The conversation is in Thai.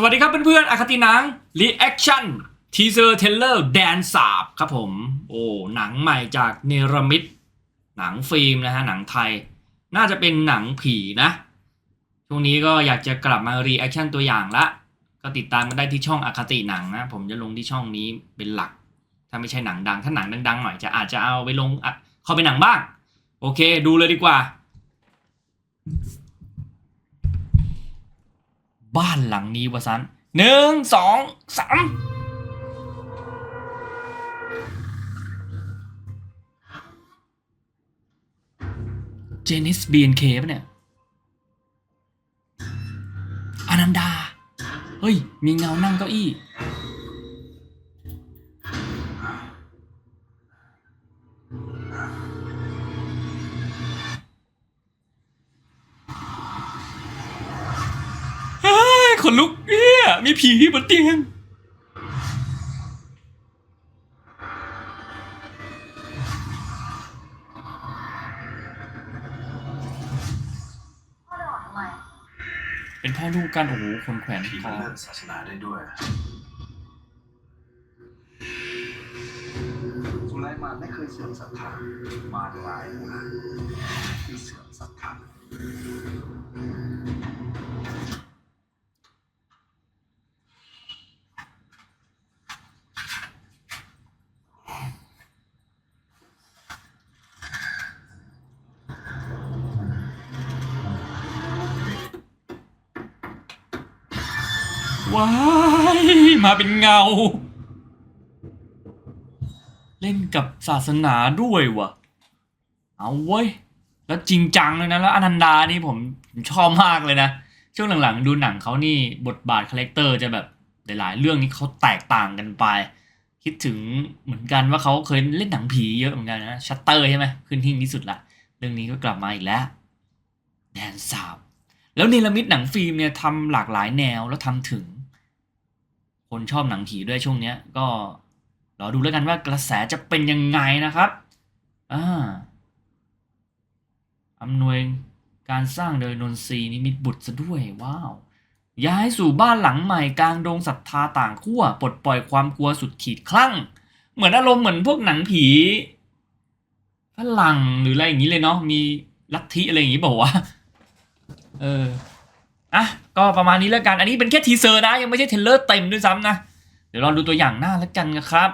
สวัสดีครับเพื่อนๆอคตินัง Reaction ทีเซอร์เทเลอร์แดนสาบครับผม โอ้หนังใหม่จากเนรมิตหนังฟิล์มนะฮะ หนังไทย น่าจะเป็นหนังผีนะ ช่วงนี้ก็อยากจะกลับมา Reaction ตัวอย่างละ ก็ติดตามกันได้ที่ช่องอคติหนังนะ ผมจะลงที่ช่องนี้เป็นหลัก ถ้าไม่ใช่หนังดัง ถ้าหนังดังๆหน่อยจะอาจจะเอาไปลงเข้าไปหนังบ้าง โอเค ดูเลยดีกว่า บ้านหลังนี้วะซันหนึ่งสองสามเจนิสบีเอ็นเคปะเนี่ยอนันดา เฮ้ย มีเงานั่งเก้าอี้ ขนลุกเนี่ยมีผีบนเตียงพ่อเดินออกทำไมเป็นพ่อลูกกันโอ้โหคนแขวนผีคอมันเลือกศาสนาได้ด้วยสุไลมานไม่เคยเสื่อมศรัทธามารร้ายนะที่เสื่อมศรัทธา ว้ายมาเป็นเงา เล่นกับศาสนาด้วยวะเอาเว้ย แล้วจริงจังเลยนะ แล้วอนันดานี่ผมชอบมากเลยนะ ช่วงหลังๆ ดูหนังเขานี่บทบาทคาแรคเตอร์จะแบบหลายๆ เรื่องนี้เขาแตกต่างกันไป คิดถึงเหมือนกันว่าเขาเคยเล่นหนังผีเยอะเหมือนกันนะชัตเตอร์ใช่ไหมขึ้นหิ่งที่สุดละเรื่องนี้ก็กลับมาอีกแล้วแดนสาบแล้วเนรมิตหนังฟิล์มเนี่ยทำหลากหลายแนวแล้วทำถึง คนชอบหนังผีด้วยช่วงเนี้ย ก็รอดูแล้วกันว่ากระแสจะเป็นยังไงนะครับอ่าอำนวยการสร้างโดยนนทรีนิมิตบุตรซะด้วยว้าว ย้ายสู่บ้านหลังใหม่กลางดงศรัทธาต่างขั้วปลดปล่อยความกลัวสุดขีดคลั่ง เหมือนอารมณ์เหมือนพวกหนังผีฝรั่งหรืออะไรอย่างนี้เลยเนาะมีลัทธิอะไรอย่างนี้บอกว่าเออ อะก็ประมาณนี้แล้วกัน อันนี้เป็นแค่ทีเซอร์นะ ยังไม่ใช่เทเลอร์เต็มด้วยซ้ำนะ เดี๋ยวเราดูตัวอย่างหน้าแล้วกันนะครับ